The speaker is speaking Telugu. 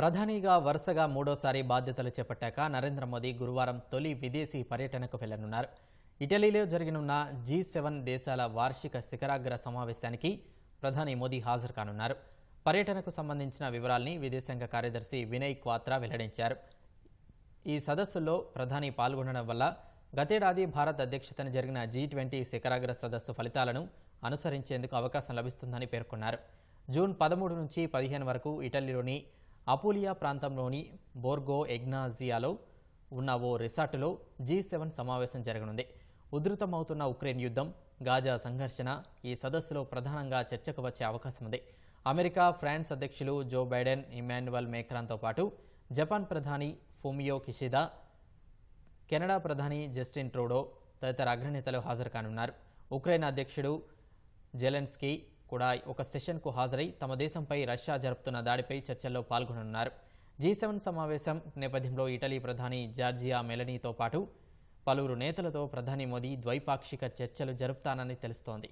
ప్రధానిగా వరుసగా మూడోసారి బాధ్యతలు చేపట్టాక నరేంద్ర మోదీ గురువారం తొలి విదేశీ పర్యటనకు వెళ్ళనున్నారు. ఇటలీలో జరగనున్న జీ సెవెన్ దేశాల వార్షిక శిఖరాగ్ర సమావేశానికి ప్రధాని మోదీ హాజరు కానున్నారు. పర్యటనకు సంబంధించిన వివరాల్ని విదేశాంగ కార్యదర్శి వినయ్ క్వాత్రా వెల్లడించారు. ఈ సదస్సులో ప్రధాని పాల్గొనడం వల్ల గతేడాది భారత్ అధ్యక్షతన జరిగిన జీ ట్వంటీ శిఖరాగ్ర సదస్సు ఫలితాలను అనుసరించేందుకు అవకాశం లభిస్తుందని పేర్కొన్నారు. జూన్ పదమూడు నుంచి పదిహేను వరకు ఇటలీలోని అపోలియా ప్రాంతంలోని బోర్గో ఎగ్నాజియాలో ఉన్న ఓ రిసార్టులో జీ సెవెన్ సమావేశం జరగనుంది. ఉధృతమవుతున్న ఉక్రెయిన్ యుద్ధం గాజా సంఘర్షణ ఈ సదస్సులో ప్రధానంగా చర్చకు వచ్చే అవకాశం ఉంది అమెరికా ఫ్రాన్స్ అధ్యక్షులు జో బైడెన్ ఇమాన్యువల్ మేక్రాన్తో పాటు జపాన్ ప్రధాని ఫుమియో కిషిదా కెనడా ప్రధాని జస్టిన్ ట్రూడో తదితర అగ్రనేతలు హాజరు కానున్నారు ఉక్రెయిన్ అధ్యక్షుడు జెలెన్స్కీ కూడా ఒక సెషన్కు హాజరై తమ దేశంపై రష్యా జరుపుతున్న దాడిపై చర్చల్లో పాల్గొననున్నారు. జీ సెవెన్ సమావేశం నేపథ్యంలో ఇటలీ ప్రధాని జార్జియా మెలనీతో పాటు పలువురు నేతలతో ప్రధాని మోదీ ద్వైపాక్షిక చర్చలు జరుపుతానని తెలుస్తోంది.